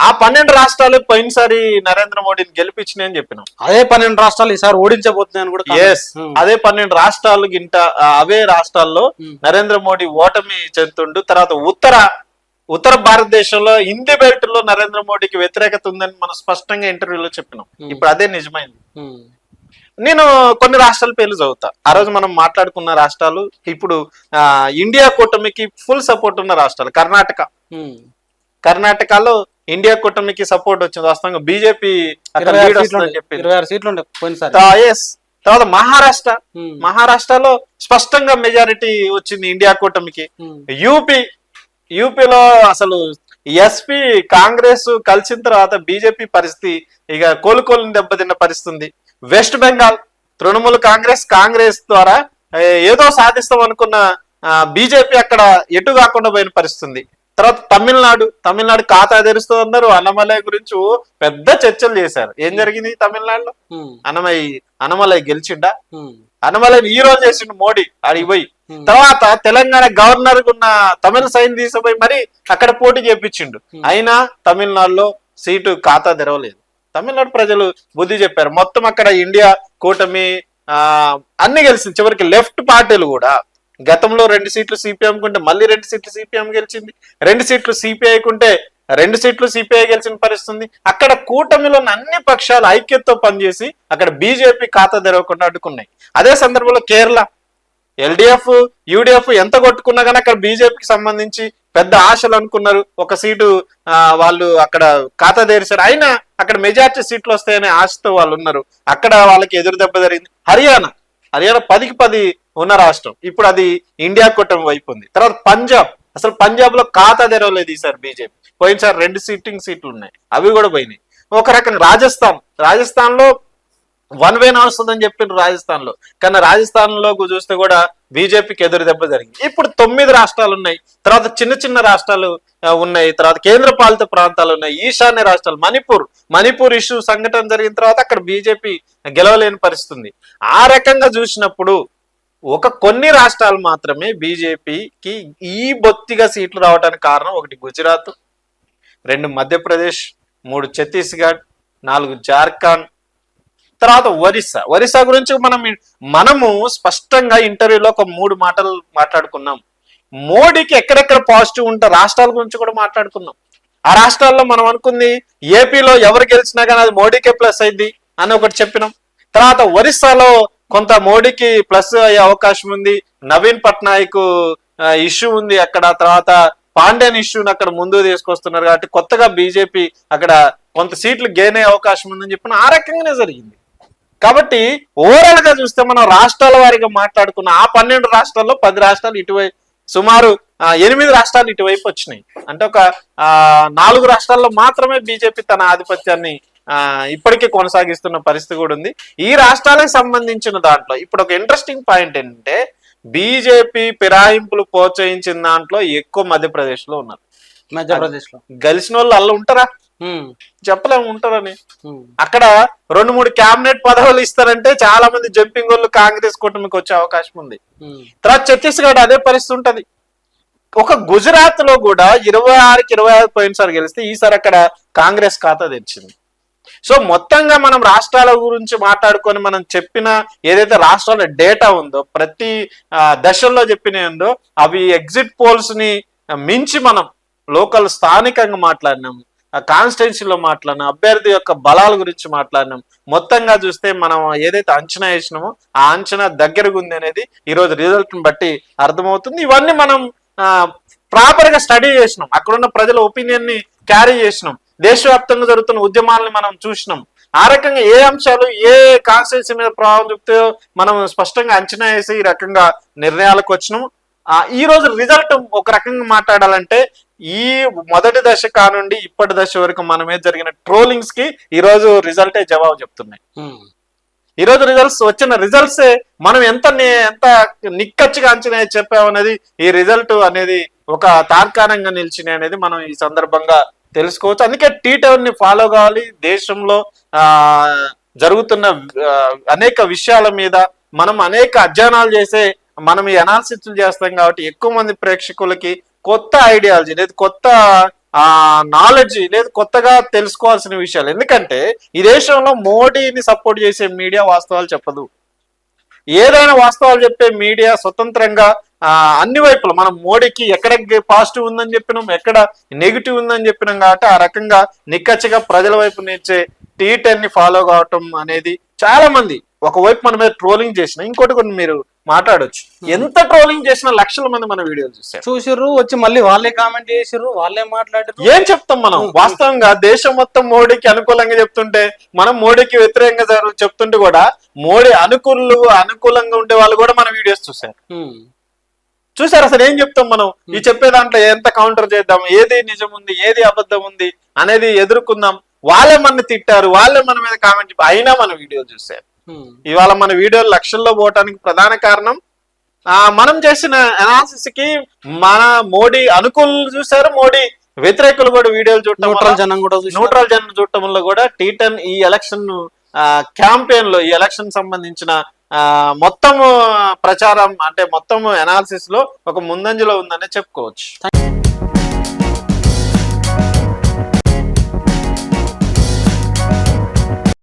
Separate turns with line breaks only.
ఆ పన్నెండు రాష్ట్రాలు పోయినసారి నరేంద్ర మోడీని గెలిపించినాయని చెప్పినాం
అదే పన్నెండు రాష్ట్రాలు ఈసారి ఓడించబోతున్నాయని కూడా
ఎస్
Hmm.
అదే పన్నెండు రాష్ట్రాలు గింట అవే రాష్ట్రాల్లో
Hmm.
నరేంద్ర మోడీ ఓటమి చెందుతుండు తర్వాత ఉత్తర ఉత్తర భారతదేశంలో హిందీ బెల్ట్లో నరేంద్ర మోడీకి వ్యతిరేకత ఉందని మనం స్పష్టంగా ఇంటర్వ్యూలో చెప్పినాం
Hmm.
ఇప్పుడు అదే నిజమైంది. నేను కొన్ని రాష్ట్రాల పేర్లు చదువుతా ఆ రోజు మనం మాట్లాడుకున్న రాష్ట్రాలు ఇప్పుడు ఇండియా కూటమికి ఫుల్ సపోర్ట్ ఉన్న రాష్ట్రాలు కర్ణాటక. కర్ణాటకలో ఇండియా కూటమికి సపోర్ట్ వచ్చింది. వాస్తవంగా బీజేపీ
ఇరవై ఆరు సీట్లు
తర్వాత మహారాష్ట్ర. మహారాష్ట్రలో స్పష్టంగా మెజారిటీ వచ్చింది ఇండియా కూటమికి. యూపీ యూపీలో అసలు ఎస్పీ కాంగ్రెస్ కలిసిన తర్వాత బీజేపీ పరిస్థితి ఇక కోలుకోలని దెబ్బతిన్న పరిస్థితి west Bengal Trinamool Congress Congress ద్వారా ఏదో సాధిస్తాం అనుకున్న బీజేపీ అక్కడ ఎటు కాకుండా పోయిన పరిస్థితి తర్వాత తమిళనాడు తమిళనాడు ఖాతా తెరుస్తూ ఉన్నారు. అన్నమలై గురించి పెద్ద చర్చలు చేశారు. ఏం జరిగింది తమిళనాడులో. అన్నమయ్య అన్నమలై గెలిచిండా. అన్నమలైని ఈ రోజు చేసిండు మోడీ ఆడికి పోయి. తర్వాత తెలంగాణ గవర్నర్ ఉన్న తమిళ సైన్ తీసుకుపోయి మరి అక్కడ పోటీ చేపించిండు. అయినా తమిళనాడులో సీటు ఖాతా తెరవలేదు. తమిళనాడు ప్రజలు బుద్ధి చెప్పారు. మొత్తం అక్కడ ఇండియా కూటమి ఆ అన్ని గెలిచింది. చివరికి లెఫ్ట్ పార్టీలు కూడా గతంలో రెండు సీట్లు సిపిఎం కుంటే మళ్ళీ రెండు సీట్లు సిపిఎం గెలిచింది. రెండు సీట్లు సిపిఐ కుంటే రెండు సీట్లు సిపిఐ గెలిచిన పరిస్థితుంది అక్కడ కూటమిలో ఉన్న అన్ని పక్షాలు ఐక్యతతో పనిచేసి అక్కడ బీజేపీ ఖాతా తెరవకుండా అడ్డుకున్నాయి. అదే సందర్భంలో కేరళ ఎల్డిఎఫ్ యూడిఎఫ్ ఎంత కొట్టుకున్నా కానీ అక్కడ బీజేపీకి సంబంధించి పెద్ద ఆశలు అనుకున్నారు. ఒక సీటు వాళ్ళు అక్కడ ఖాతా తెరిచారు. అయినా అక్కడ మెజార్టీ సీట్లు వస్తాయనే ఆశతో వాళ్ళు ఉన్నారు. అక్కడ వాళ్ళకి ఎదురు దెబ్బ జరిగింది. హర్యానా హర్యానా పదికి పది ఉన్న రాష్ట్రం. ఇప్పుడు అది ఇండియా కూటమి వైపు ఉంది. తర్వాత పంజాబ్. అసలు పంజాబ్లో ఖాతా తెరవలేదు ఈసారి బీజేపీ. పోయినసారి రెండు సీటింగ్ సీట్లు ఉన్నాయి. అవి కూడా పోయినాయి. ఒక రకంగా రాజస్థాన్. రాజస్థాన్లో వన్ వే నడుస్తుందని చెప్పిండ్రు రాజస్థాన్లో కానీ రాజస్థాన్లో చూస్తే కూడా బీజేపీకి ఎదురు దెబ్బ జరిగింది. ఇప్పుడు తొమ్మిది రాష్ట్రాలు ఉన్నాయి. తర్వాత చిన్న చిన్న రాష్ట్రాలు ఉన్నాయి. తర్వాత కేంద్ర పాలిత ప్రాంతాలు ఉన్నాయి. ఈశాన్య రాష్ట్రాలు. మణిపూర్. మణిపూర్ ఇష్యూ సంఘటన జరిగిన తర్వాత అక్కడ బీజేపీ గెలవలేని పరిస్థితి ఉంది. ఆ రకంగా చూసినప్పుడు ఒక కొన్ని రాష్ట్రాలు మాత్రమే బీజేపీకి ఈ బొత్తిగా సీట్లు రావడానికి కారణం ఒకటి గుజరాత్ రెండు మధ్యప్రదేశ్ మూడు ఛత్తీస్గఢ్ నాలుగు జార్ఖండ్ తర్వాత ఒరిస్సా. ఒరిస్సా గురించి మనం మనము స్పష్టంగా ఇంటర్వ్యూలో ఒక మూడు మాటలు మాట్లాడుకున్నాం. మోడీకి ఎక్కడెక్కడ పాజిటివ్ ఉంటే రాష్ట్రాల గురించి కూడా మాట్లాడుకున్నాం. ఆ రాష్ట్రాల్లో మనం అనుకుంది ఏపీలో ఎవరు గెలిచినా కానీ అది మోడీకే ప్లస్ అయింది అని ఒకటి చెప్పినాం. తర్వాత ఒరిస్సాలో కొంత మోడీకి ప్లస్ అయ్యే అవకాశం ఉంది. నవీన్ పట్నాయక్ ఇష్యూ ఉంది అక్కడ. తర్వాత పాండ్యన్ ఇష్యూని అక్కడ ముందు తీసుకొస్తున్నారు కాబట్టి కొత్తగా బీజేపీ అక్కడ కొంత సీట్లు గెయిన్ అయ్యే అవకాశం ఉందని చెప్పిన ఆ రకంగానే జరిగింది. కాబట్టి ఓవరాల్గా చూస్తే మనం రాష్ట్రాల వారిగా మాట్లాడుకున్న ఆ పన్నెండు రాష్ట్రాల్లో పది రాష్ట్రాలు ఇటువైపు సుమారు ఎనిమిది రాష్ట్రాలు ఇటువైపు వచ్చినాయి. అంటే ఒక ఆ, నాలుగు రాష్ట్రాల్లో మాత్రమే బీజేపీ తన ఆధిపత్యాన్ని ఇప్పటికీ కొనసాగిస్తున్న పరిస్థితి కూడా ఉంది. ఈ రాష్ట్రాలకు సంబంధించిన దాంట్లో ఇప్పుడు ఒక ఇంట్రెస్టింగ్ పాయింట్ ఏంటంటే బీజేపీ ఫిరాయింపులు ప్రోత్సహించిన దాంట్లో ఎక్కువ మధ్యప్రదేశ్లో ఉన్నారు.
మధ్యప్రదేశ్లో
గెలిచిన వాళ్ళు అల్ల ఉంటారా. చెప్పలేము ఉంటారని. అక్కడ రెండు మూడు క్యాబినెట్ పదవులు ఇస్తారంటే చాలా మంది జంపింగ్ వాళ్ళు కాంగ్రెస్ కూటమికి వచ్చే అవకాశం ఉంది. తర్వాత ఛత్తీస్గఢ్ అదే పరిస్థితి ఉంటది. ఒక గుజరాత్లో కూడా ఇరవై ఆరుకి ఇరవై ఆరు పోయినసారి గెలిస్తే ఈసారి అక్కడ కాంగ్రెస్ ఖాతా తెరిచింది. సో మొత్తంగా మనం రాష్ట్రాల గురించి మాట్లాడుకొని మనం చెప్పిన ఏదైతే రాష్ట్రాల డేటా ఉందో ప్రతి దశల్లో చెప్పిన ఉందో అవి ఎగ్జిట్ పోల్స్ని మించి మనం లోకల్ స్థానికంగా మాట్లాడినాం కాన్స్టిట్యున్సీలో మాట్లాడినాం అభ్యర్థి యొక్క బలాల గురించి మాట్లాడినాం. మొత్తంగా చూస్తే మనం ఏదైతే అంచనా వేసినామో ఆ అంచనా దగ్గరగా ఉంది అనేది ఈ రోజు రిజల్ట్ని బట్టి అర్థమవుతుంది. ఇవన్నీ మనం ప్రాపర్గా స్టడీ చేసినాం. అక్కడున్న ప్రజల ఒపీనియన్ని క్యారీ చేసినాం. దేశవ్యాప్తంగా జరుగుతున్న ఉద్యమాలను మనం చూసినాం. ఆ రకంగా ఏ అంశాలు ఏ కాన్స్టిట్యున్సీ మీద ప్రభావం చూపుతాయో మనం స్పష్టంగా అంచనా వేసి ఈ రకంగా నిర్ణయాలకు వచ్చినాం. ఆ, ఈ రోజు రిజల్ట్ ఒక రకంగా మాట్లాడాలంటే ఈ మొదటి దశ కానుండి ఇప్పటి దశ వరకు మన మీద జరిగిన ట్రోలింగ్స్కి ఈ రోజు రిజల్టే జవాబు చెప్తున్నాయి. ఈ రోజు రిజల్ట్స్ వచ్చిన రిజల్ట్స్ మనం ఎంత ఎంత నిక్కచ్చిగా అంచనా చెప్పామనేది ఈ రిజల్ట్ అనేది ఒక తార్కాణంగా నిలిచినాయి అనేది మనం ఈ సందర్భంగా తెలుసుకోవచ్చు. అందుకే టీ టెవెన్ని ఫాలో కావాలి. దేశంలో జరుగుతున్న అనేక విషయాల మీద మనం అనేక అధ్యయనాలు చేసే మనం ఈ అనాలిసిస్లు చేస్తాం కాబట్టి ఎక్కువ మంది ప్రేక్షకులకి కొత్త ఐడియాలజీ లేదు కొత్త నాలెడ్జ్ లేదు కొత్తగా తెలుసుకోవాల్సిన విషయాలు. ఎందుకంటే ఈ దేశంలో మోడీని సపోర్ట్ చేసే మీడియా వాస్తవాలు చెప్పదు. ఏదైనా వాస్తవాలు చెప్పే మీడియా స్వతంత్రంగా అన్ని వైపులు మనం మోడీకి ఎక్కడ పాజిటివ్ ఉందని చెప్పినాం ఎక్కడ నెగిటివ్ ఉందని చెప్పినాం కాబట్టి ఆ రకంగా నిక్కచ్చిగా ప్రజల వైపు నిలిచే టీ టెన్ని ఫాలో కావటం అనేది చాలా మంది ఒకవైపు మన మీద ట్రోలింగ్ చేసిన ఇంకోటి కొన్ని మీరు మాట్లాడొచ్చు. ఎంత ట్రోలింగ్ చేసినా లక్షల మంది మన వీడియోలు చూసారు
చూసిర్రు వచ్చి మళ్ళీ వాళ్ళే కామెంట్ చేసిర్రు వాళ్ళే మాట్లాడారు
ఏం చెప్తాం మనం? వాస్తవంగా దేశం మొత్తం మోడీకి అనుకూలంగా చెప్తుంటే మనం మోడీకి వ్యతిరేకంగా చెప్తుంటే కూడా మోడీ అనుకూలు అనుకూలంగా ఉండే వాళ్ళు కూడా మన వీడియోస్ చూసారు చూసారు అసలు ఏం చెప్తాం మనం? ఈ చెప్పే దాంట్లో ఎంత కౌంటర్ చేద్దాం ఏది నిజం ఉంది ఏది అబద్ధం ఉంది అనేది ఎదుర్కొందాం. వాళ్ళే మన తిట్టారు వాళ్ళే మన మీద కామెంట్ అయినా మన వీడియో చూసారు ఇవాళ మన వీడియోలు లక్షల్లో పోవటానికి ప్రధాన కారణం ఆ మనం చేసిన అనాలిసిస్కి మన మోడీ అనుకూలు చూసారు మోడీ వ్యతిరేకులు కూడా వీడియోలు చూడటం
న్యూట్రల్ జనం కూడా
న్యూట్రల్ జనం చూడటం వల్ల కూడా టీటన్ ఈ ఎలక్షన్ క్యాంపెయిన్లో ఈ ఎలక్షన్ సంబంధించిన మొత్తం ప్రచారం అంటే మొత్తం అనాలిసిస్లో ఒక ముందంజలో ఉందనే చెప్పుకోవచ్చు.